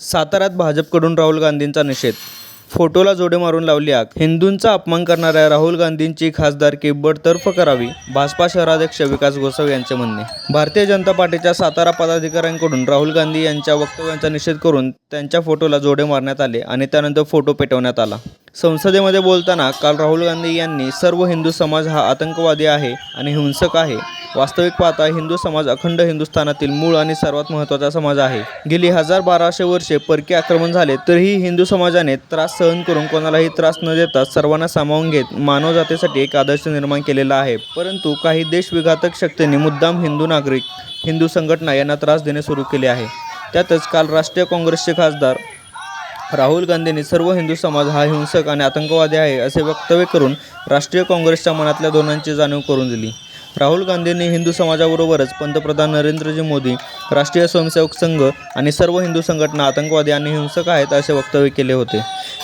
साताऱ्यात भाजपकडून राहुल गांधींचा निषेध. फोटोला जोडे मारून लावली आग. हिंदूंचा अपमान करणाऱ्या राहुल गांधींची खासदारकी बडतर्फ करावी? भाजपा शहराध्यक्ष विकास गोसाव यांचे म्हणणे. भारतीय जनता पार्टीच्या सातारा पदाधिकाऱ्यांकडून राहुल गांधी यांच्या वक्तव्यांचा निषेध करून त्यांच्या फोटोला जोडे मारण्यात आले आणि त्यानंतर फोटो पेटवण्यात आला. संसदेमध्ये बोलताना काल राहुल गांधी यांनी सर्व हिंदू समाज हा आतंकवादी आहे आणि हिंसक आहे. वास्तविक पाहता हिंदू समाज अखंड हिंदुस्थानातील मूळ आणि सर्वात महत्त्वाचा समाज आहे. गेली हजार बाराशे वर्षे परकीय आक्रमण झाले तरीही हिंदू समाजाने त्रास सहन करून कोणालाही त्रास न देता सर्वांना सामावून घेत मानवजातीसाठी एक आदर्श निर्माण केलेला आहे. परंतु काही देशविघातक शक्तींनी मुद्दाम हिंदू नागरिक हिंदू संघटना यांना त्रास देणे सुरू केले आहे. त्यातच काल राष्ट्रीय काँग्रेसचे खासदार राहुल गांधींनी सर्व हिंदू समाज हा हिंसक आणि आतंकवादी आहे असे वक्तव्य करून राष्ट्रीय काँग्रेसच्या मनातल्या धोरणांची जाणीव करून दिली. राहुल गांधींनी हिंदू समाजाबरोबरच पंतप्रधान नरेंद्रजी मोदी राष्ट्रीय स्वयंसेवक संघ आणि सर्व हिंदू संघटना आतंकवादी आणि हिंसक आहेत असे वक्तव्य केले होते.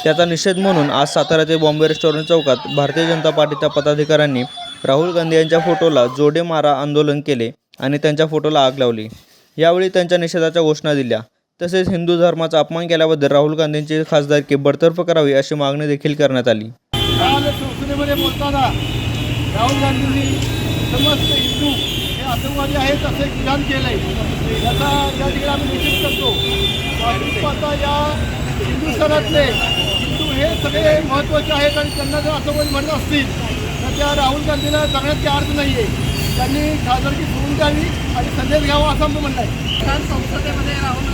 त्याचा निषेध म्हणून आज सातारा ते बॉम्बे रेस्टॉरंट चौकात भारतीय जनता पार्टीच्या पदाधिकाऱ्यांनी राहुल गांधी यांच्या फोटोला जोडे मारा आंदोलन केले आणि त्यांच्या फोटोला आग लावली. यावेळी त्यांच्या निषेधाच्या घोषणा दिल्या. तसेच हिंदू धर्माचा अपमान केल्याबद्दल राहुल गांधींची खासदारकी बडतर्फ करावी अशी मागणी देखील करण्यात आली. राहुल गांधींनी समस्त हिंदू हे आतंकवादी आहेत असं एक विधान केलं आहे याचा या ठिकाणी आम्ही निषेध करतो. वास्तविक या हिंदुस्थानातले हिंदू हे सगळे महत्त्वाचे आहेत आणि त्यांना जर आतंकवादी म्हणत असतील तर त्या राहुल गांधीला जगण्यात काही अर्थ नाही आहे त्यांनी खासदारकी सोडून द्यावी आणि संदेश घ्यावा असं आमचं म्हणणं आहे. संसदेमध्ये राहुल